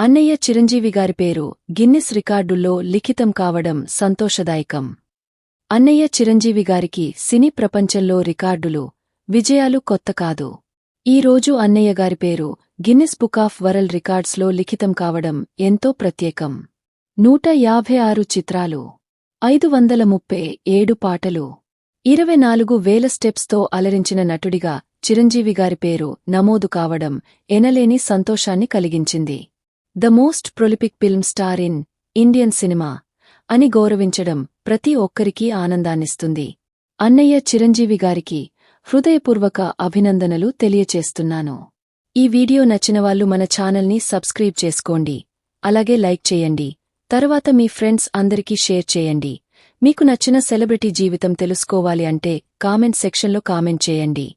అన్నయ్య చిరంజీవి గారి పేరు గిన్నిస్ రికార్డుల్లో లిఖితం కావడం సంతోషదాయకం. అన్నయ్య చిరంజీవి గారికి సినీ ప్రపంచంలో రికార్డులు విజయాలు కొత్త కాదు. ఈ రోజు అన్నయ్య గారి పేరు గిన్నిస్ బుక్ ఆఫ్ వరల్డ్ రికార్డ్స్లో లిఖితం కావడం ఎంతో ప్రత్యేకం. నూట యాభై ఆరు చిత్రాలు ఐదు వందల ముప్పై ఏడు పాటలు ఇరవై నాలుగు వేల స్టెప్స్తో అలరించిన నటుడిగా చిరంజీవి గారి పేరు నమోదు కావడం ఎనలేని సంతోషాన్ని కలిగించింది. The most prolific film star in Indian cinema అని గౌరవించడం ప్రతి ఒక్కరికీ ఆనందాన్నిస్తుంది. అన్నయ్య చిరంజీవి గారికి హృదయపూర్వక అభినందనలు తెలియచేస్తున్నాను. ఈ వీడియో నచ్చినవాళ్ళు మన ఛానల్ని సబ్స్క్రైబ్ చేసుకోండి. అలాగే లైక్ చేయండి. తరువాత మీ ఫ్రెండ్స్ అందరికీ షేర్ చేయండి. మీకు నచ్చిన సెలబ్రిటీ జీవితం తెలుసుకోవాలి అంటే కామెంట్ సెక్షన్లో కామెంట్ చేయండి.